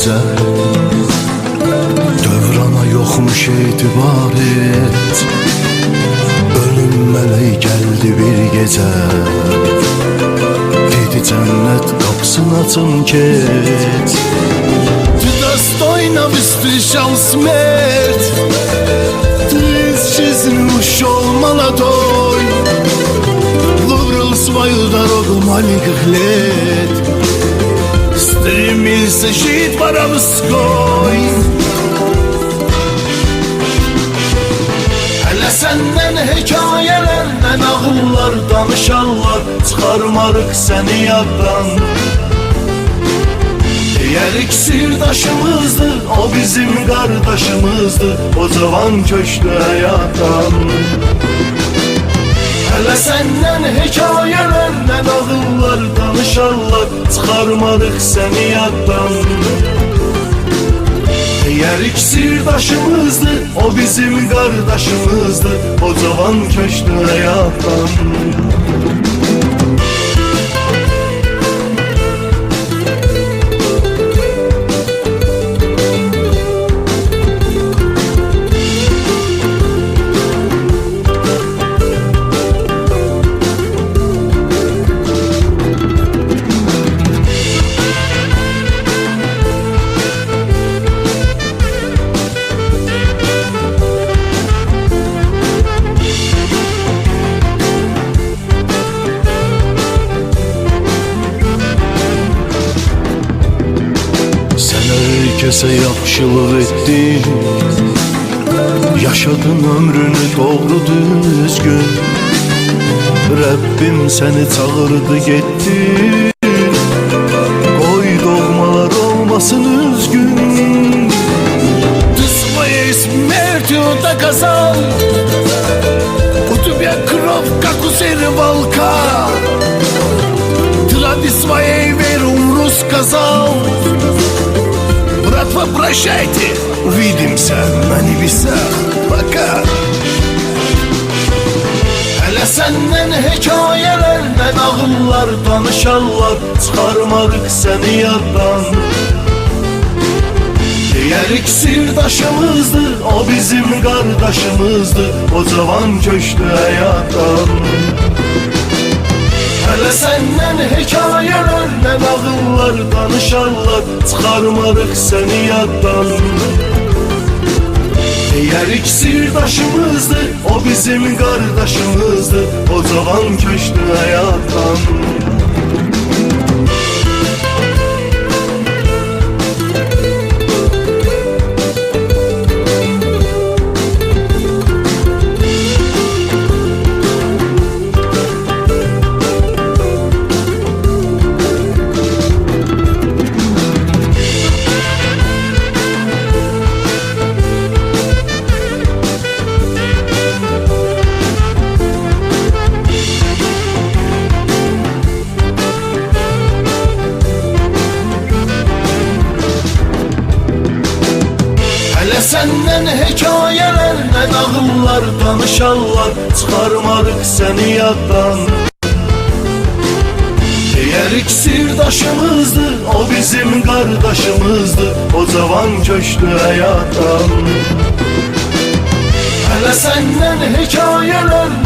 gecə Dövrana yoxmuş etibarət Ölüm mələyi gəldi bir gecə Dedi cənnət qapısını açın keç Ты достойно встречал смерть Ты из жизни ушел молодой Выбрал свою дорогу маленьких лет Ty mi se šit Hele senden hikayelerle nağıllar danışanlar Çıkarmarık seni yaddan. Diğer iksir O bizim kardeşimizdir O zaman köşkle yatan. Hele senden hikayeler nağıllar danışarlar Çıkarmadık seni yaddan. Diğerik sirdaşımızdı, o bizim kardeşimizdi. O zaman köşkü hayattan Herkese yakşılık ettin. Yaşadın ömrünü doğru düzgün. Rabbim seni çağırdı gitti. Koy doğmalar olmasın üzgün. Düşmeyiz mertiyonda kazan. Utubya krov kakuseri valka Utubya krov kakuseri valka. прощайте Увидимся на небесах Пока Hələ səndən hekayələrlə nağıllar danışarlar Çıxarmarıq səni yaddan Diğerik sirdaşımızdı, o bizim kardeşimizdi O zaman köşkü hayattan Hele senden hikayelerle nağıllar danışarlar Çıkarmadık seni yaddan. Diğerik sirdaşımızdı, o bizim kardeşimizdi. O zaman köşkü hayattan Senden hikayelerle nağıllar danışarlar Çıkarmadık seni yaddan Diğerik sirdaşımızdı, o bizim kardeşimizdi O zaman köşkü hayattan. Hele senden hikayelerle